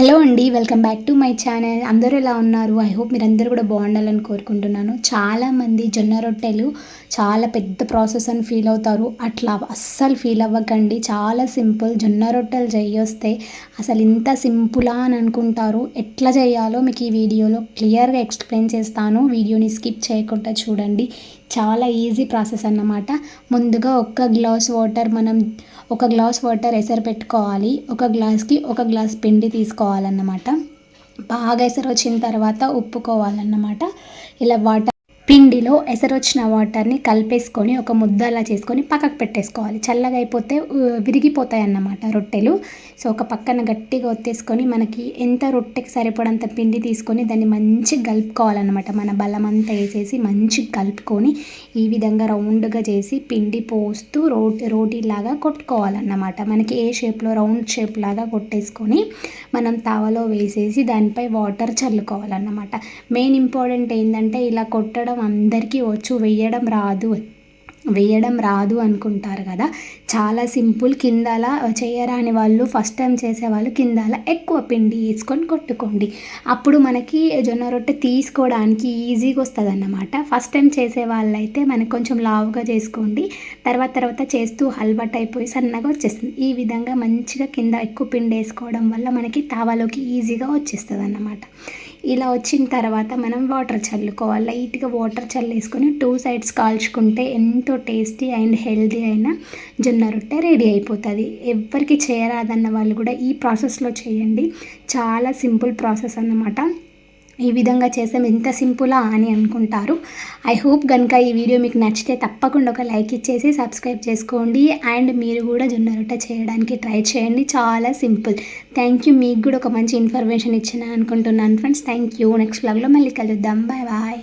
Hello అండి welcome back to my channel. అందరూ ఎలా ఉన్నారు? ఐ హోప్ మీరు అందరూ కూడా బాగుండాలని కోరుకుంటున్నాను. చాలామంది జొన్న రొట్టెలు చాలా పెద్ద ప్రాసెస్ అని ఫీల్ అవుతారు. అట్లా అస్సలు ఫీల్ అవ్వకండి. చాలా సింపుల్ జొన్న రొట్టెలు చేయొస్తే అసలు ఇంత సింపులా అని అనుకుంటారు. ఎట్లా చేయాలో మీకు ఈ వీడియోలో క్లియర్గా ఎక్స్ప్లెయిన్ చేస్తాను. వీడియోని స్కిప్ చేయకుండా చూడండి. చాలా ఈజీ ప్రాసెస్ అన్నమాట. ముందుగా ఒక్క గ్లాస్ వాటర్ మనం ఒక గ్లాస్ వాటర్ ఎసరు పెట్టుకోవాలి. ఒక గ్లాస్కి ఒక గ్లాస్ పిండి తీసుకోవాలి. తీసుకోవాలన్నమాట బాగా ఎసరు వచ్చిన తర్వాత ఉప్పుకోవాలన్నమాట. ఇలా వాటర్ పిండిలో ఎసరొచ్చిన వాటర్ని కలిపేసుకొని ఒక ముద్ద అలా చేసుకొని పక్కకు పెట్టేసుకోవాలి. చల్లగా అయిపోతే విరిగిపోతాయి అన్నమాట రొట్టెలు. సో ఒక పక్కన గట్టిగా ఒత్తేసుకొని మనకి ఎంత రొట్టెకి సరిపడంత పిండి తీసుకొని దాన్ని మంచిగా కలుపుకోవాలన్నమాట. మన బలం అంతా వేసేసి మంచిగా కలుపుకొని ఈ విధంగా రౌండ్గా చేసి పిండి పోస్తూ రోటి రోటీలాగా కొట్టుకోవాలన్నమాట. మనకి ఏ షేప్లో రౌండ్ షేప్ లాగా కొట్టేసుకొని మనం తావలో వేసేసి దానిపై వాటర్ చల్లుకోవాలన్నమాట. మెయిన్ ఇంపార్టెంట్ ఏంటంటే ఇలా కొట్టడం అందరికీ వచ్చు వేయడం రాదు వేయడం రాదు అనుకుంటారు కదా. చాలా సింపుల్. కిందల చేయరాని వాళ్ళు ఫస్ట్ టైం చేసేవాళ్ళు కిందల ఎక్కువ పిండి వేసుకొని కొట్టుకోండి. అప్పుడు మనకి జొన్న రొట్టె తీసుకోవడానికి ఈజీగా వస్తుంది అన్నమాట ఫస్ట్ టైం చేసే వాళ్ళైతే మనకి కొంచెం లావుగా చేసుకోండి. తర్వాత తర్వాత చేస్తూ అలవాటు అయిపోయి సన్నగా వచ్చేస్తుంది. ఈ విధంగా మంచిగా కింద ఎక్కువ పిండి వేసుకోవడం వల్ల మనకి తావాలోకి ఈజీగా వచ్చేస్తుంది అన్నమాట ఇలా వచ్చిన తర్వాత మనం వాటర్ చల్లుకోవాలి. లైట్గా వాటర్ చల్లేసుకొని టూ సైడ్స్ కాల్చుకుంటే ఎంతో టేస్టీ అండ్ హెల్దీ అయిన జొన్న రొట్టె రెడీ అయిపోతుంది. ఎవరికి చేయరాదన్న వాళ్ళు కూడా ఈ ప్రాసెస్లో చేయండి. చాలా సింపుల్ ప్రాసెస్ అన్నమాట. ఈ విధంగా చేసాం. ఎంత సింపులా అని అనుకుంటారు. ఐ హోప్ కనుక ఈ వీడియో మీకు నచ్చితే తప్పకుండా ఒక లైక్ ఇచ్చేసి సబ్స్క్రైబ్ చేసుకోండి. అండ్ మీరు కూడా జొన్న రొట్టె చేయడానికి ట్రై చేయండి. చాలా సింపుల్. Thank you. మీకు కూడా ఒక మంచి ఇన్ఫర్మేషన్ ఇచ్చిన అనుకుంటున్నాను ఫ్రెండ్స్. Thank you. నెక్స్ట్ బ్లాగ్లో మళ్ళీ కలుద్దాం. Bye bye.